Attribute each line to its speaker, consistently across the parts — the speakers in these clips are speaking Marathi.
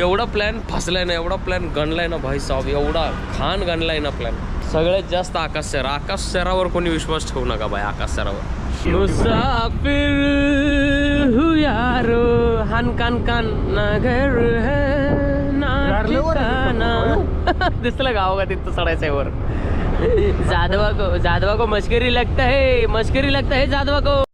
Speaker 1: एवढा प्लॅन फसलाय ना एवढा प्लॅन गणलाय ना भाई साहेब एवढा खान गणलाय ना प्लॅन सगळ्यात जास्त आकाश सर आकाश सरावर कोणी विश्वास ठेवू नका भाई आकाश सरावर मुसाफिर हान कान कान नगर है ना दिसलं गाव का तिथं चढायचंय वर. जाधवा को जाधवा को मस्करी लगता है मस्करी लगता है जाधवा को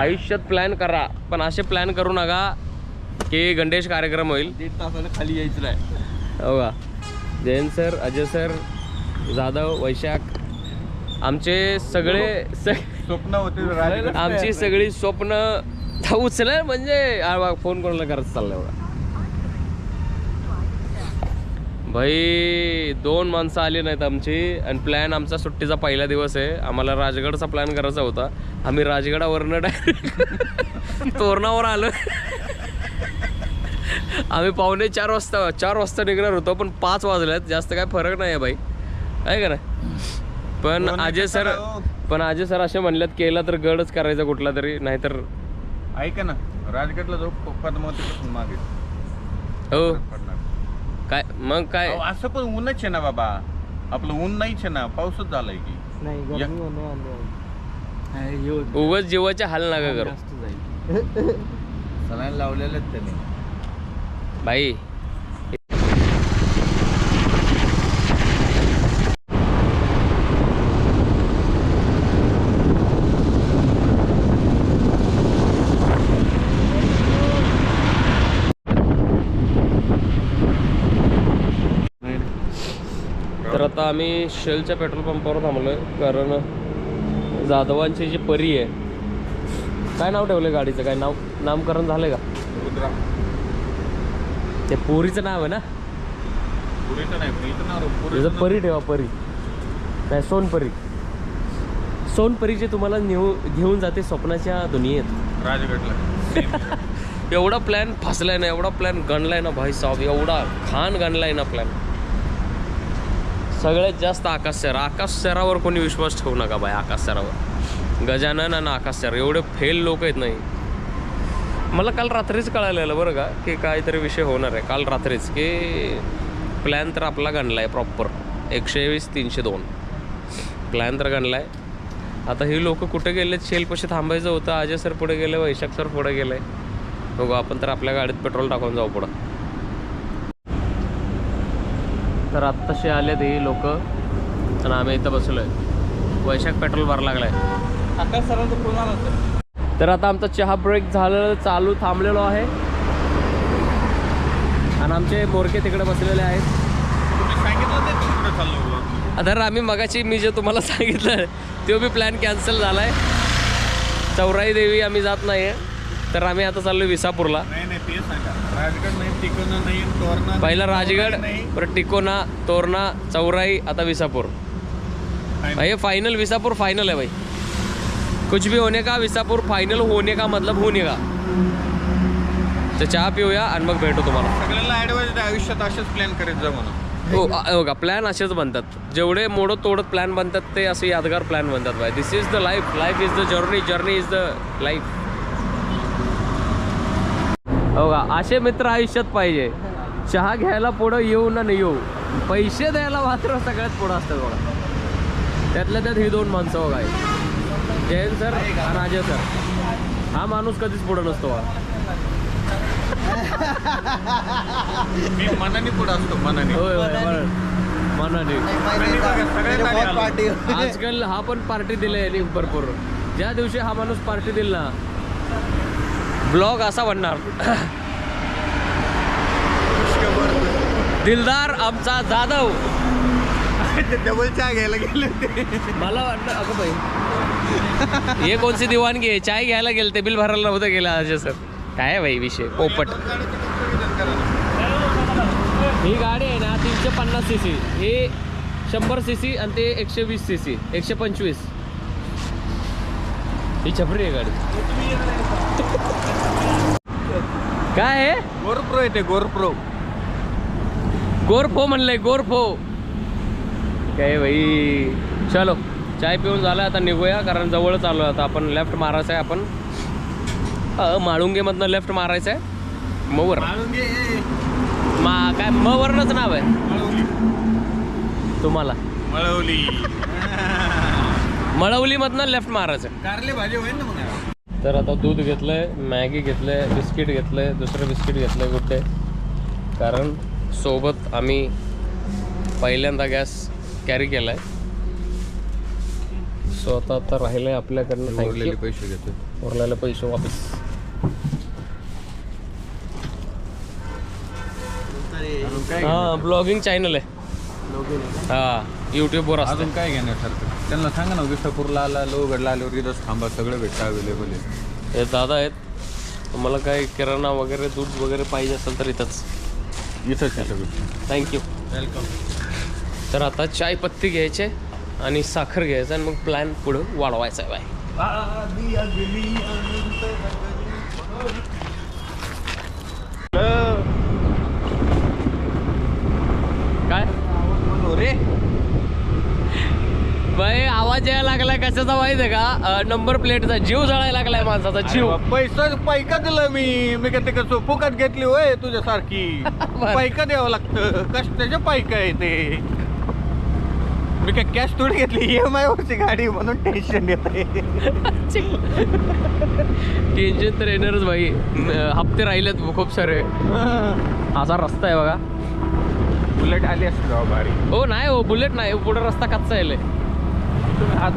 Speaker 1: आयुष्यात प्लॅन करा पण असे प्लॅन करू नका की गणेश कार्यक्रम होईल.
Speaker 2: दीड तासाला खाली यायचं नाही.
Speaker 1: हो का? जयंत सर अजय सर जाधव वैशाख आमचे सगळे
Speaker 2: स्वप्न होते
Speaker 1: आमची सगळी स्वप्न उचल म्हणजे फोन कोणाला करत चाललंय बघा भाई दोन माणसं आली नाहीत आमची आणि प्लॅन आमचा सुट्टीचा पहिला दिवस आहे. आम्हाला राजगडचा प्लॅन करायचा होता. आम्ही राजगडावरनं डायरेक्ट तोरणावर आलो. आम्ही पावणे चार वाजता चार वाजता निघणार होतो पण पाच वाजल्यात. जास्त काय फरक नाही आहे बाई आहे का नाही? पण अजय सर. पण अजय सर असे म्हणल्यात केला तर गडच करायचा कुठला तरी नाहीतर
Speaker 2: ऐका ना. राजगडला जाऊ पद्मावतीपासून मागे.
Speaker 1: हो. काय मग काय?
Speaker 2: अहो, असं पण ऊनच आहे ना बाबा. आपलं ऊन नाहीच आहे ना. पाऊसच झालाय की.
Speaker 3: नाही
Speaker 2: या-
Speaker 3: गरमी होणे
Speaker 1: उगाच जीवाचे हाल नका करू.
Speaker 2: सलाईन लावलेलेच त्याने.
Speaker 1: बाई तर आता आम्ही शेलच्या पेट्रोल पंपावर थांबलोय कारण जाधवांची जी परी आहे काय नाव ठेवलंय गाडीचं? काय नाव नामकरण झालंय का?
Speaker 2: रुद्रा.
Speaker 1: ते पोरीचं नाव आहे ना?
Speaker 2: पुरीचं नाही पुरीचं नाव
Speaker 1: त्याचं
Speaker 2: पुरीचं
Speaker 1: परी ठेवा परी. काय सोनपरी सोनपरी जे तुम्हाला नेऊ घेऊन जाते स्वप्नाच्या दुनियेत.
Speaker 2: राजगडला.
Speaker 1: एवढा प्लॅन फसलाय ना एवढा प्लॅन गणलाय ना भाई साहेब एवढा खान गणलाय ना प्लॅन सगळ्यात जास्त आकाश सर आकाश सरावर कोणी विश्वास ठेवू नका बाई आकाश सरावर गजानन आणि आकाश सर एवढे फेल लोक आहेत नाही मला काल रात्रीच कळालेलं बरं का की काहीतरी विषय होणार आहे. काल रात्रीच की प्लॅन तर आपला गणला आहे प्रॉपर एकशे वीस तीनशे दोन. प्लॅन तर गणला आहे आता ही लोक कुठे गेलेत? शेलपशी थांबायचं होतं. अजय सर पुढे गेले वैशाख सर पुढे गेले. बघू आपण तर आपल्या गाडीत पेट्रोल टाकून जाऊ पुढं. तर आत्ताशी आले ते लोक. आणि आम्ही इथं बसलोय. वैशाख पेट्रोल भर लागलाय.
Speaker 2: आकाश सरांचा फोन आला होता.
Speaker 1: तर आता आमचा चहा ब्रेक झालं चालू थांबलेलो आहे. आणि आमचे मोरके तिकडे बसलेले आहेत.
Speaker 2: तुम्ही सांगितलं ते तिकडे चाललो बुवा.
Speaker 1: तर आम्ही मगाशी मी जे तुम्हाला सांगितलं तो बी प्लॅन कॅन्सल झाला आहे चौराई देवी आम्ही जात नाही आहे तर आम्ही आता चाललो विसापूरला.
Speaker 2: सांगा. राजगड नाही नाही तोरणा
Speaker 1: पहिला राजगड
Speaker 2: नाही.
Speaker 1: परत टिकोना तोरणा चौराई आता विसापूर. भाई फाइनल विसापूर फाइनल है भाई. कुछ भी होने का विसापूर फाइनल होने का मतलब होने का. तर चहा पिऊया आणि मग भेटू तुम्हाला.
Speaker 2: सगळ्यांना आयुष्यात असेच प्लॅन करत जा म्हणून.
Speaker 1: हो अ- हो का प्लॅन असेच बनतात. जेवढे मोडत तोडत प्लॅन बनतात ते असे यादगार प्लॅन बनतात भाई. This is the life life is the journey journey is the life हो का? असे मित्र आयुष्यात पाहिजे. चहा घ्यायला पुढं येऊ ना नाही येऊ. पैसे द्यायला मात्र सगळ्यात पुढं असतात बघा. त्यातल्या त्यात ही दोन माणसं बघा हे. जयंत सर आणि अजय सर. हा माणूस कधीच पुढं नसतो बघा.
Speaker 2: मी मनाने पुढे असतो मनाने.
Speaker 1: होय होय बरं. मनाने.
Speaker 2: आलो.
Speaker 1: आजकाल हा पण पार्टी दिलाय यांनी भरपूर. ज्या दिवशी हा माणूस पार्टी दिल ना ब्लॉग असा बनणार. दिलदार आमचा जाधव.
Speaker 2: डबल चहा घ्यायला गेले
Speaker 1: मला वाटलं अगं बाई. हे कोणती दिवाणगी आहे? चाय घ्यायला गेले ते बिल भरायला नव्हतं गेलं अजय सर काय आहे बाई विषय? पोपट. ही गाडी आहे ना तीनशे पन्नास सी सी हे शंभर सी सी आणि ते एकशे वीस सी सी एकशे पंचवीस. ही छपरी आहे गाडी. काय आहे
Speaker 2: गोरप्रो येते गोरप्रो.
Speaker 1: गोरफो म्हणलंय गोरफो. काय भाई? चलो चाय पिऊन झालं आता निघूया कारण जवळच आलो आता आपण. लेफ्ट मारायचं आहे आपण माळुंगेमधनं लेफ्ट मारायचं आहे मवर मा काय मवरनंच नाव आहे. तुम्हाला.
Speaker 2: मळवली.
Speaker 1: मळवलीमधनं लेफ्ट मारायचं. आहे.
Speaker 2: कारले भाजी होईल ना मग.
Speaker 1: तर आता दूध घेतलंय मॅगी घेतलंय बिस्किट घेतलंय दुसरं बिस्किट घेतलंय कुठे? कारण सोबत आम्ही पहिल्यांदा गॅस कॅरी केलाय. सो आता आता राहिलंय आपल्याकडनं थँक्यू
Speaker 2: पैसे घेतो
Speaker 1: उरलेले पैसे वापस. हा ब्लॉगिंग चॅनल आहे. हा यूट्यूबवर असतं.
Speaker 2: अजून काय घेण्यासारखं त्यांना सांगा ना विष्ठापूरला आला लोहगडला आल्यावर इथंच थांबा सगळं भेटतं अवेलेबल आहे.
Speaker 1: हे दादा आहेत. तुम्हाला काय किराणा वगैरे दूध वगैरे पाहिजे असेल तर इथंच.
Speaker 2: इथंच आहे सगळं.
Speaker 1: थँक्यू
Speaker 2: वेलकम
Speaker 1: तर आता चाय पत्ती घ्यायचे आणि साखर घ्यायचं आणि मग प्लॅन पुढं वाढवायचा आहे बाय काय?
Speaker 2: रे
Speaker 1: बाई आवाज यायला लागलाय कशाचा माहिती आहे का? नंबर प्लेटचा जीव जळायला लागलाय माणसाचा जीव.
Speaker 2: पैसा पैका दिला मी. मी काय ते कसं फुकट घेतली होय तुझ्यासारखी.
Speaker 1: बरं.
Speaker 2: पैका द्यावं लागतं. कष्टाचे पैका आहे ते. मी काय कॅश थोडी घेतली? एम आय वरची गाडी म्हणून टेन्शन येत
Speaker 1: टेन्शन तर येणारच अं, हप्ते राहिलेत खूप सारे. असा रस्ता आहे बघा.
Speaker 2: बुलेट आली असते भारी.
Speaker 1: हो नाही हो बुलेट नाही. पुढे रस्ता कच्चा आहे लय.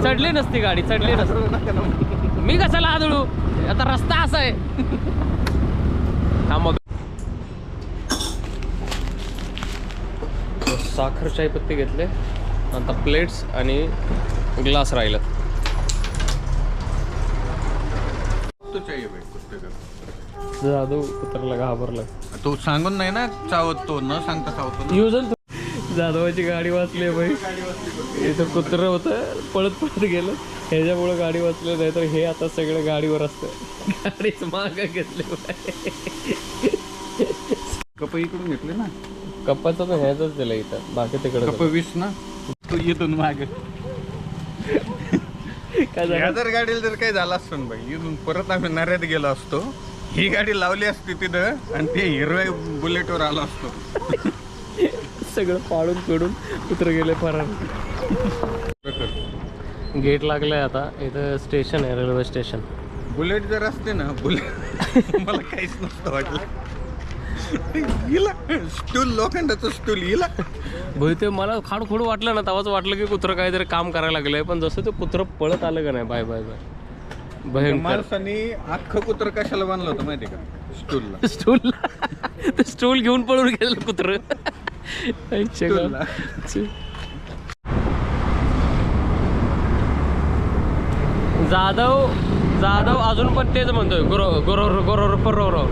Speaker 1: चढली नसती गाडी चढली नसती. मी कशाला आदळू आता रस्ता असा आहे. थांब. साखर चाय पत्ती घेतले. आता प्लेट्स आणि ग्लास राहिलं
Speaker 2: तू चाहिए भाई कुत्ते का
Speaker 1: जाधव उतरला घाबरला
Speaker 2: तो सांगून नाही ना चावत तो न सांगता चावतो ना.
Speaker 1: युजन जाधवाची गाडी वाचली आहे बाई. इथं कुत्रं होतं पळत पळत गेलं. ह्याच्यामुळं गाडी वाचली नाही तर हे आता सगळं गाडीवर असतं. गाडीच माग घेतले
Speaker 2: कप इकडून घेतले ना?
Speaker 1: कप्पाचं तर ह्याच दिलं इथं. बाकी तिकडे
Speaker 2: कप वीस ना? तू इथून माग.
Speaker 1: काय
Speaker 2: जर गाडीला जर काही झालं असतं ना बाई इथून परत आम्ही नऱ्यात गेलो असतो ही गाडी लावली असती तिथं आणि ते हिरव्या बुलेटवर आलो असतो.
Speaker 1: सगळं पाडून पिडून कुत्र गेले फरार गेट लागलंय आता. इथं स्टेशन आहे रेल्वे स्टेशन.
Speaker 2: बुलेट जर असते ना बुलेट मला काहीच नसतं वाटलं. स्टूल लोखंडाचं स्टूल हिला.
Speaker 1: भुईते मला खाडखोड वाटलं ना तेव्हाच वाटलं की कुत्रं काहीतरी काम करायला लागलंय पण जसं ते कुत्रं पळत आलं का नाही बाय बाय बाय.
Speaker 2: माणसाने अख्खं कुत्र कशाला बांधलं होतं माहिती का? स्टूलला.
Speaker 1: स्टूल ते स्टूल घेऊन पळून गेलं कुत्र.
Speaker 2: स्टूलला
Speaker 1: जाधव जाधव अजून पण तेच म्हणतोय. गुरो गुरोर गुरोर परोरो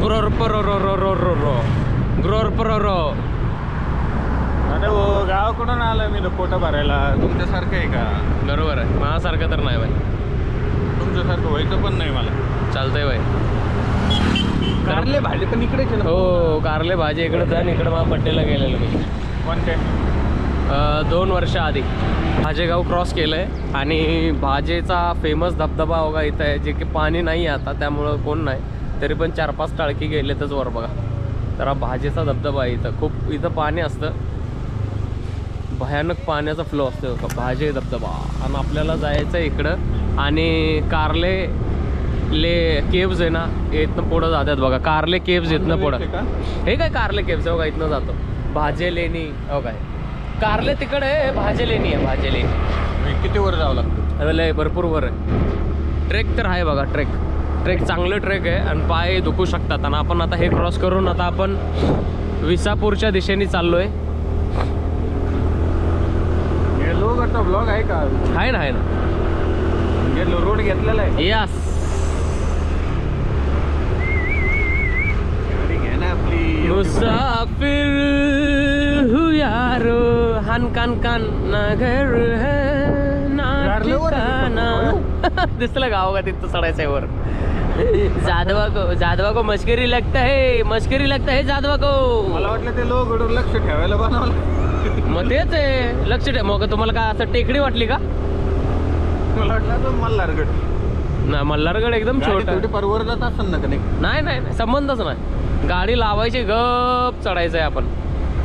Speaker 1: गुरोर परोरो रो रो रो रो गुरोर परोरो
Speaker 2: अरे हो गावाकडून आलं मी? पोटा भरायला. तुमच्यासारखं आहे का?
Speaker 1: बरोबर आहे. माझ्यासारखं तर नाही बाई
Speaker 2: तुमच्यासारखं व्हायचं पण नाही मला.
Speaker 1: चालतंय बाई
Speaker 2: कारले भाजी पण इकडेच आहे ना.
Speaker 1: हो कारले भाजी इकडे जा आणि इकडे मला बड्डेला गेलेलो मी.
Speaker 2: कोणते
Speaker 1: दोन वर्ष आधी. भाजेगाव क्रॉस केलं आहे आणि भाजेचा फेमस धबधबा बघा इथं आहे जे की पाणी नाही आहे आता त्यामुळं कोण नाही. तरी पण चार पाच टाळकी गेलेतच वर बघा. तर हा भाजेचा धबधबा आहे इथं. खूप इथं पाणी असतं. भयानक पाण्याचा फ्लो असतो भाजे धबधबा. आणि आपल्याला जायचं आहे इकडं. आणि कारले ले केव्ज आहे ना इथनं पुढं जातात बघा. कारले केव्ज इथनं पुढं.
Speaker 2: का?
Speaker 1: हे काय कारले केव्स बघा इथनं जातो. भाजे लेणी हो काय. कारले तिकडे आहे भाजे लेणी आहे भाजे लेणी
Speaker 2: किती वर जावं लागतं?
Speaker 1: लय भरपूर वर आहे. ट्रेक तर आहे बघा ट्रेक. ट्रेक चांगलं ट्रेक आहे आणि पाय दुखू शकतात. आणि आपण आता हे क्रॉस करून आता आपण विसापूरच्या दिशेने चाललो आहे
Speaker 2: हे लोगडचा ब्लॉग आहे का?
Speaker 1: आहे ना आहे ना.
Speaker 2: हे रोड घेतलेला आहे.
Speaker 1: यस
Speaker 2: गाडी घ्या ना आपली
Speaker 1: मुसाफिर हूँ यारो हन कान कान ना घर है ना ठिकाना। दिसलं गाव का तिथं चढायचं आहे वर जादवा को जादवा को मस्करी लगता है मस्करी लगता है जादवा को
Speaker 2: मला वाटलं ते लोगडवर लक्ष ठेवायला बनवलं.
Speaker 1: मग तेच आहे लक्ष ठेव मग तुम्हाला काय असं टेकडी वाटली का?
Speaker 2: मला वाटलं मल्हारगड.
Speaker 1: ना मल्हारगड एकदम छोट.
Speaker 2: जात असेल ना
Speaker 1: नाही नाही नाही, संबंधच नाही. गाडी लावायची गप चढायचं आहे आपण.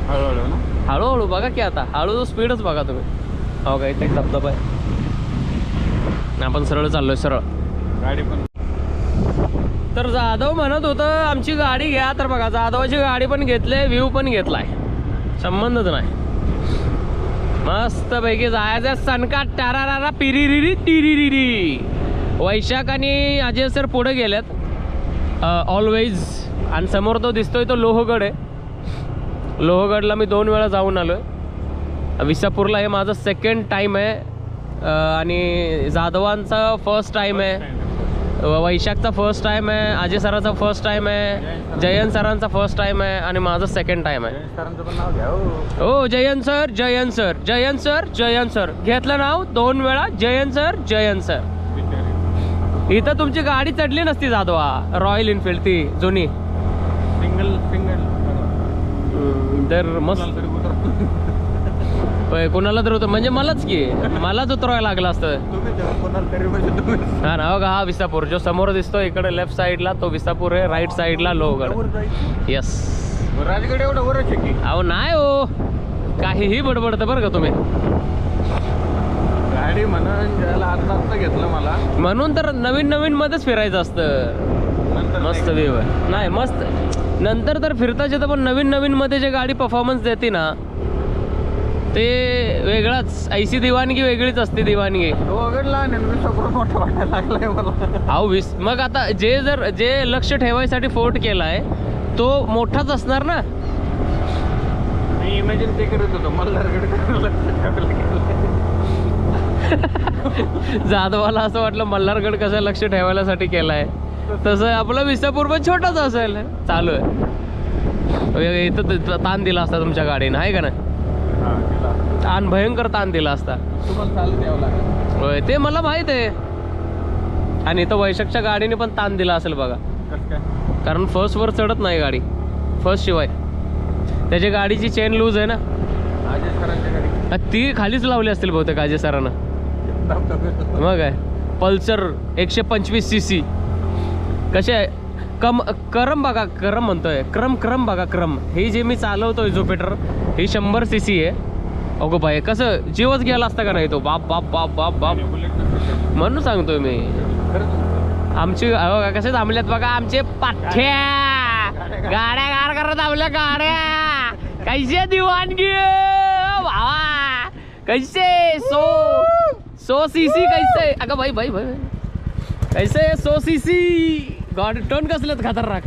Speaker 2: हळूहळू ना?
Speaker 1: हळूहळू बघा की आता. हळू स्पीडच बघा तुम्ही. हो का इथे धबधबा आहे. आपण सरळ चाललोय सरळ.
Speaker 2: गाडी पण
Speaker 1: तर जाधव म्हणत होतं आमची गाडी घ्या. तर बघा जाधवाची गाडी पण घेतली व्ह्यू पण घेतलाय. संबंधच नाही. मस्त पैकी जायचं सनका टारारारा पिरिरिरी टिरिरिरी वैशाख आणि अजय सर पुढे गेल्यात ऑलवेज आणि समोर तो दिसतोय तो लोहगड आहे. लोहगडला मी दोन वेळा जाऊन आलो विसापूरला हे माझं सेकंड टाईम आहे. आणि जाधवांचा फर्स्ट टाईम आहे. वैशाखचा फर्स्ट टाइम आहे. अजय सरांचा फर्स्ट टाइम आहे. जयंत सरांचा फर्स्ट टाइम आहे. आणि माझं सेकंड टाइम आहे.
Speaker 2: सरांचं पण नाव घ्या हो.
Speaker 1: हो Jayant sir Jayant sir Jayant sir Jayant sir. घेतलं नाव दोन वेळा जयंत सर जयंत सर. इथं तुमची गाडी चढली नसती जाधवा. रॉयल इनफिल्ड ती जुनी.
Speaker 2: सिंगल सिंगल
Speaker 1: तर मस्त. कोणाला तर होतं म्हणजे मलाच की. मलाच उतरवायला लागलं असतं.
Speaker 2: म्हणजे
Speaker 1: हा ना बघा हा विसापूर. जो समोर दिसतो इकडे लेफ्ट साईडला तो विसापूर आहे राईट साईडला लोहगड. येस
Speaker 2: राजगड एवढं वरच आहे की?
Speaker 1: अहो नाही हो. काहीही बडबडतं बरं का तुम्ही.
Speaker 2: गाडी म्हणून ज्याला आता घेतलं मला.
Speaker 1: म्हणून तर नवीन नवीन मध्येच फिरायचं असतं. मस्त व्ह्यू आहे. नाही मस्त. नंतर तर फिरताच येतं पण नवीन नवीन मध्ये जे गाडी परफॉर्मन्स देते ना ते वेगळाच. ऐशी दिवाणगी वेगळीच असते दिवाणगी. अहो विस. मग आता जे जर जे लक्ष ठेवायसाठी फोर्ट केलाय तो मोठाच असणार ना?
Speaker 2: इमॅजिन ते करत होतो. मल्हारगड.
Speaker 1: जाधवाला असं वाटलं मल्हारगड कसं लक्ष ठेवायसाठी केलाय. तसं आपलं विसापूर पण छोटाच असेल. चालू आहे. इथं ताण दिला असता तुमच्या गाडीनं आहे का ना
Speaker 2: हा, गेला.
Speaker 1: ताण भयंकर ताण दिला असता. होय ते मला माहीत आहे. आणि इथं वैशाखच्या गाडीने पण ताण दिला असेल बघा. कारण फर्स्टवर चढत नाही गाडी. फर्स्ट शिवाय. त्याची गाडीची चेन लूज आहे ना? ती खालीच लावली असतील बहुतेक अजय सरांना. मग काय? पल्सर एकशे पंचवीस सी सी कसे आहे? कम करम बघा करम म्हणतोय. क्रम क्रम बघा क्रम. ही जे मी चालवतोय जुपिटर ही शंभर सी सी आहे. अगो बाय कसं जीवच गेला असता का नाही तो? बाप बाप बाप बाप बाप. म्हणून सांगतोय मी. आमची कसे थांबल्यात बघा आमचे पाठ्या गाड्या गार करत थांबल्या गाड्या. कैसे दिवाणगी? भावा. कैसे सो सो सी सी कैसे अगं भाई भाई भाई कैसे सो सी सी गाडी टर्न कसलेत खतरनाक.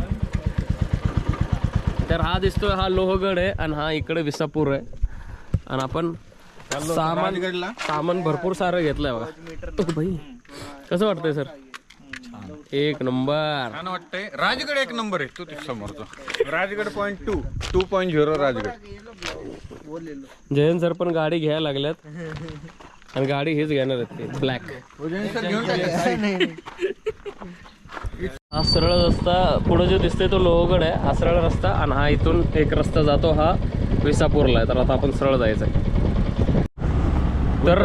Speaker 1: तर हा दिसतोय हा लोहगड आहे आणि हा इकडे विसापूर आहे. आणि आपण सामान
Speaker 2: राजगडला.
Speaker 1: सामान भरपूर सारं घेतलंय बघा. भाई कसं वाटतंय सर? एक नंबर.
Speaker 2: छान वाटतंय. राजगड एक नंबर आहे. तू ते समोरचा Rajgad point two two point zero Rajgad.
Speaker 1: Jayant sir पण गाडी घ्यायला लागल्यात. आणि गाडी हेच घेणार आहेत ते. ब्लॅक
Speaker 2: घेऊन टाका.
Speaker 1: हा सरळ रस्ता पुढे जो दिसतोय तो लोहगड आहे हा सरळ रस्ता आणि हा इथून एक रस्ता जातो हा विसापूरला आहे. तर आता आपण सरळ जायचं आहे तर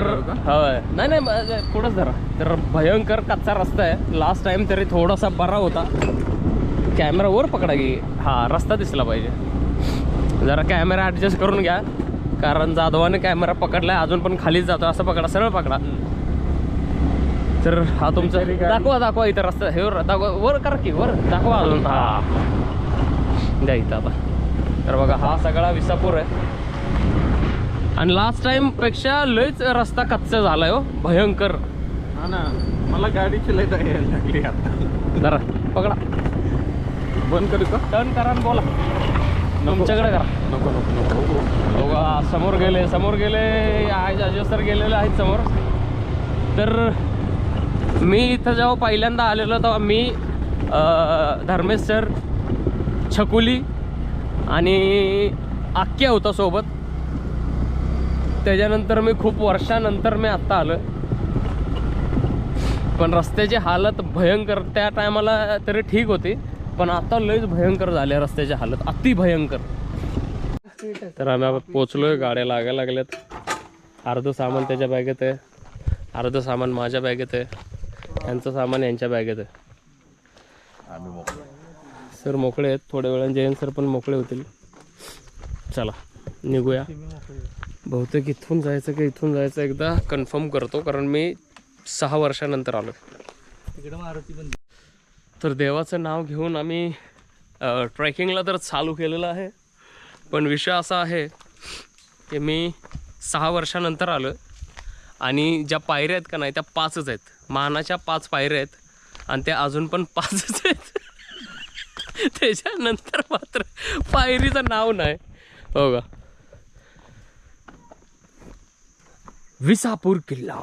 Speaker 1: होय. नाही नाही पुढंच धरा. तर भयंकर कच्चा रस्ता आहे. लास्ट टाइम तरी थोडासा बरा होता. कॅमेरा वर पकडा की हा रस्ता दिसला पाहिजे. जरा कॅमेरा ॲडजस्ट करून घ्या. कारण जाधवाने कॅमेरा पकडला अजून पण खालीच जातो असं पकडा सरळ पकडा. तर हा तुमचा दाखवा दाखवा इथं रस्ता. हे वर दाखवा. वर करा की वर. दाखवा अजून. हा. द्या इथं आता. तर बघा हा सगळा विसापूर आहे. आणि लास्ट टाइमपेक्षा लयच रस्ता कच्चा झालाय हो. भयंकर.
Speaker 2: हा ना. मला गाडीची लय लागली आता.
Speaker 1: जरा पकडा.
Speaker 2: बंद करू का?
Speaker 1: टर्न करा आणि बोला. तुमच्याकडे करा.
Speaker 2: नको नको नको
Speaker 1: बघा समोर गेले समोर गेले. आज अजय सर गेलेले आहेत समोर. तर मी इथं जेव्हा पहिल्यांदा आलेलो तेव्हा मी धर्मेश्वर धर्मेश सर छकुली आणि आक्या होता सोबत. त्याच्यानंतर मी खूप वर्षानंतर मी आत्ता आलो पण रस्त्याची हालत भयंकर त्या टायमाला तरी ठीक होती पण आता लयच भयंकर झाले रस्त्याची हालत अति भयंकर. तर आम्ही आता पोचलोय गाड्या लागायला लागल्यात. अर्ध सामान त्याच्या बॅगेत आहे. अर्धं सामान माझ्या बॅगेत आहे. यांचं सामान यांच्या बॅगेत आहे.
Speaker 3: आम्ही मोकळे.
Speaker 1: सर मोकळे आहेत थोड्या वेळाने जयंत सर पण मोकळे होतील. चला निघूया. बहुतेक इथून जायचं की इथून जायचं एकदा कन्फर्म करतो कारण मी सहा वर्षानंतर आलो तर देवाचं नाव घेऊन आम्ही ट्रेकिंगला तर चालू केलेलं आहे पण विषय असा आहे की मी सहा वर्षानंतर आलो आणि ज्या पायऱ्या आहेत का नाही त्या पाचच आहेत. मानाच्या पाच पायऱ्या आहेत आणि त्या अजून पण पाचच आहेत. त्याच्यानंतर मात्र पायरीचं नाव नाही. हो का? विसापूर किल्ला.